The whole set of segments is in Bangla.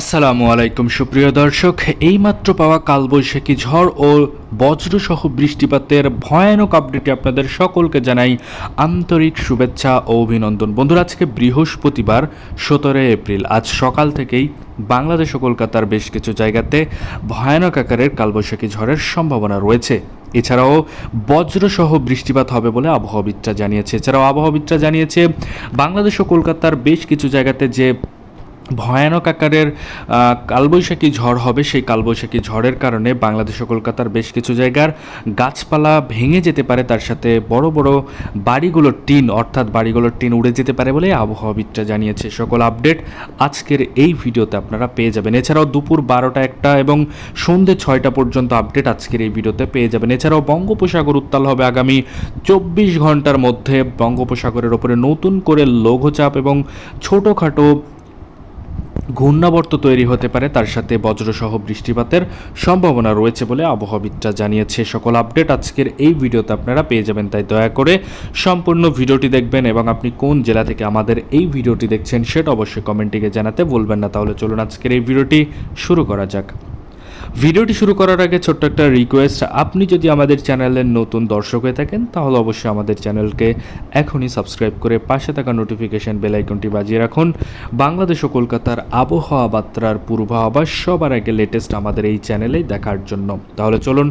আসসালামু আলাইকুম, সুপ্রিয় দর্শক। এইমাত্র পাওয়া কালবৈশাখী ঝড় ও বজ্রসহ বৃষ্টিপাতের ভয়ানক আপডেটে আপনাদের সকলকে জানাই আন্তরিক শুভেচ্ছা ও অভিনন্দন। বন্ধুরা, আজকে বৃহস্পতিবার সতেরো এপ্রিল। আজ সকাল থেকেই বাংলাদেশ ও কলকাতার বেশ কিছু জায়গাতে ভয়ানক আকারের কালবৈশাখী ঝড়ের সম্ভাবনা রয়েছে। এছাড়াও বজ্রসহ বৃষ্টিপাত হবে বলে আবহাওয়াবিদরা জানিয়েছে। এছাড়াও আবহাওয়াবিদরা জানিয়েছে, বাংলাদেশ ও কলকাতার বেশ কিছু জায়গাতে যে ভয়ানক আকারের কালবৈশাখী ঝড় হবে। সেই কালবৈশাখী ঝড়ের কারণে বাংলাদেশ ও কলকাতার বেশ কিছু জায়গার গাছপালা ভেঙে যেতে পারে। তার সাথে বড় বড় বাড়িগুলোর টিন, অর্থাৎ বাড়িগুলোর টিন উড়ে যেতে পারে বলে আবহাওয়াবিদরা জানিয়েছে। সকল আপডেট আজকের এই ভিডিওতে আপনারা পেয়ে যাবেন। এছাড়াও দুপুর বারোটা একটা এবং সন্ধ্যে ছয়টা পর্যন্ত আপডেট আজকের এই ভিডিওতে পেয়ে যাবেন। এছাড়াও বঙ্গোপসাগর উত্তাল হবে আগামী চব্বিশ ঘণ্টার মধ্যে। বঙ্গোপসাগরের ওপরে নতুন করে লঘুচাপ এবং ছোটোখাটো ঘূর্ণাবর্ত তৈরি হতে পারে, তার সাথে বজ্রসহ বৃষ্টিপাতের সম্ভাবনা রয়েছে বলে আবহাওয়াবিদরা জানিয়েছে। সকল আপডেট আজকের এই ভিডিওতে আপনারা পেয়ে যাবেন, তাই দয়া করে সম্পূর্ণ ভিডিওটি দেখবেন এবং আপনি কোন জেলা থেকে আমাদের এই ভিডিওটি দেখছেন সেটা অবশ্যই কমেন্টে জানাতে বলবেন না। তাহলে চলুন আজকের এই ভিডিওটি শুরু করা যাক। ভিডিওটি শুরু করার আগে ছোট্ট একটা রিকোয়েস্ট আপনি যদি আমাদের চ্যানেলের নতুন দর্শক হয়ে থাকেন, তাহলে অবশ্যই আমাদের চ্যানেলকে এখনই সাবস্ক্রাইব করে পাশে থাকা নোটিফিকেশান বেল আইকনটি বাজিয়ে রাখুন। বাংলাদেশ ও কলকাতার আবহাওয়া বার্তার পূর্বাভাস সবার আগে লেটেস্ট আমাদের এই চ্যানেলেই দেখার জন্য। তাহলে চলুন,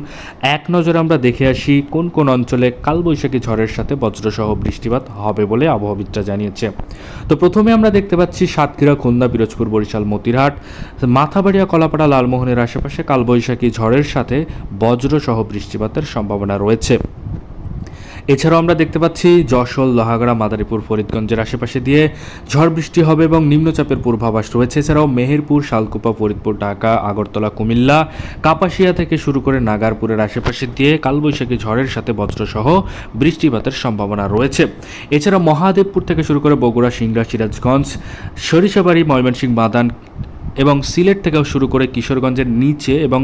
এক নজরে আমরা দেখে আসি কোন কোন অঞ্চলে কালবৈশাখী ঝড়ের সাথে বজ্রসহ বৃষ্টিপাত হবে বলে আবহাওয়াবিদরা জানিয়েছে। তো প্রথমে আমরা দেখতে পাচ্ছি সাতক্ষীরা, খুলনা, পিরোজপুর, বরিশাল, মতিরহাট, মাথাবাড়িয়া, কলাপাড়া, লালমোহনের আশেপাশে কালবৈশাখী ঝড়ের সাথে বজ্রসহ বৃষ্টিপাতের সম্ভাবনা রয়েছে। এছাড়াও আমরা দেখতে পাচ্ছি যশোর, লোহাগড়া, মাদারীপুর, ফরিদগঞ্জের আশেপাশে দিয়ে ঝড় বৃষ্টি হবে এবং নিম্নচাপের পূর্বাভাস রয়েছে। এছাড়াও মেহেরপুর, শালকুপা, ফরিদপুর, ঢাকা, আগরতলা, কুমিল্লা, কাপাসিয়া থেকে শুরু করে নাগারপুরের আশেপাশে দিয়ে কালবৈশাখী ঝড়ের সাথে বজ্রসহ বৃষ্টিপাতের সম্ভাবনা রয়েছে। এছাড়া মহাদেবপুর থেকে শুরু করে বগুড়া, সিংড়া, সিরাজগঞ্জ, সরিষাবাড়ি, ময়মনসিংহ, বাদান এবং সিলেট থেকেও শুরু করে কিশোরগঞ্জের নিচে এবং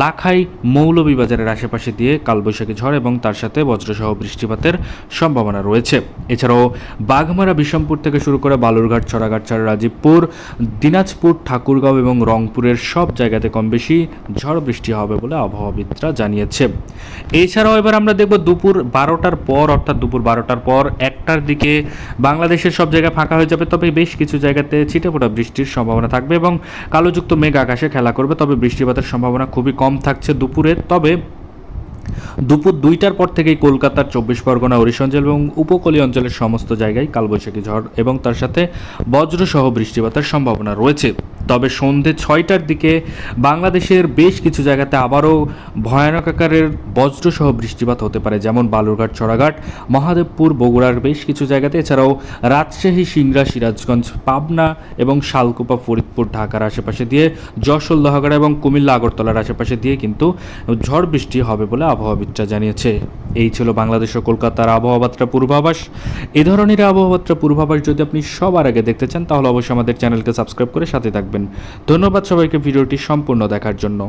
লাখাই মৌলভীবাজারের আশেপাশে দিয়ে কালবৈশাখী ঝড় এবং তার সাথে বজ্রসহ বৃষ্টিপাতের সম্ভাবনা রয়েছে। এছাড়াও বাঘমারা বিষমপুর থেকে শুরু করে বালুরঘাট, ছড়াঘাট ছড়াঘাটছাড় রাজীবপুর দিনাজপুর, ঠাকুরগাঁও এবং রংপুরের সব জায়গাতে কম বেশি ঝড় বৃষ্টি হবে বলে আবহাওয়াবিদরা জানিয়েছে। এছাড়াও এবার আমরা দেখব দুপুর বারোটার পর, অর্থাৎ দুপুর বারোটার পর একটার দিকে বাংলাদেশের সব জায়গায় ফাঁকা হয়ে যাবে, তবে বেশ কিছু জায়গাতে ছিটেফোঁটা বৃষ্টির সম্ভাবনা থাকবে এবং কালোযুক্ত মেঘ আকাশে খেলা করবে তবে বৃষ্টিপাতের সম্ভাবনা খুবই কম থাকছে দুপুরে। তবে দুপুর দুইটার পর থেকেই কলকাতার চব্বিশ পরগনা অরিশঞ্চল এবং উপকূলীয় অঞ্চলের সমস্ত জায়গায় কালবৈশাখী ঝড় এবং তার সাথে বজ্রসহ বৃষ্টিপাতের সম্ভাবনা রয়েছে। তবে সন্ধে ছয়টার দিকে বাংলাদেশের বেশ কিছু জায়গাতে আবারও ভয়ানক আকারের বজ্রসহ বৃষ্টিপাত হতে পারে, যেমন বালুরঘাট ছড়াঘাট মহাদেবপুর, বগুড়ার বেশ কিছু জায়গাতে। এছাড়াও রাজশাহী, সিংড়া, সিরাজগঞ্জ, পাবনা এবং শালকুপা, ফরিদপুর, ঢাকার আশেপাশে দিয়ে যশোর, লোহাগড়া এবং কুমিল্লা, আগরতলার আশেপাশে দিয়ে কিন্তু ঝড় বৃষ্টি হবে বলে আবহাওয়াবিদরা জানিয়েছে, এই ছিল বাংলাদেশ ও কলকাতার আবহাওয়াবার্তা পূর্বাভাস। এ ধরনের আবহাওয়াবার্তা পূর্বাভাস যদি আপনি সবার আগে দেখতে চান, তাহলে অবশ্যই আমাদের চ্যানেলকে সাবস্ক্রাইব করে সাথে থাকবেন। ধন্যবাদ সবাইকে ভিডিওটি সম্পূর্ণ দেখার জন্য।